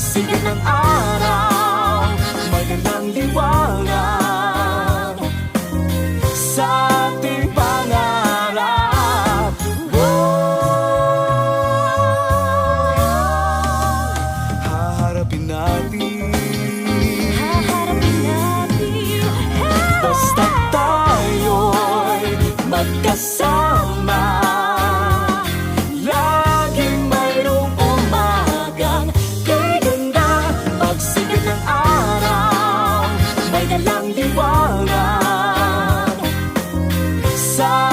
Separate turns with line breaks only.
Singin' all. ng liwanag. Sa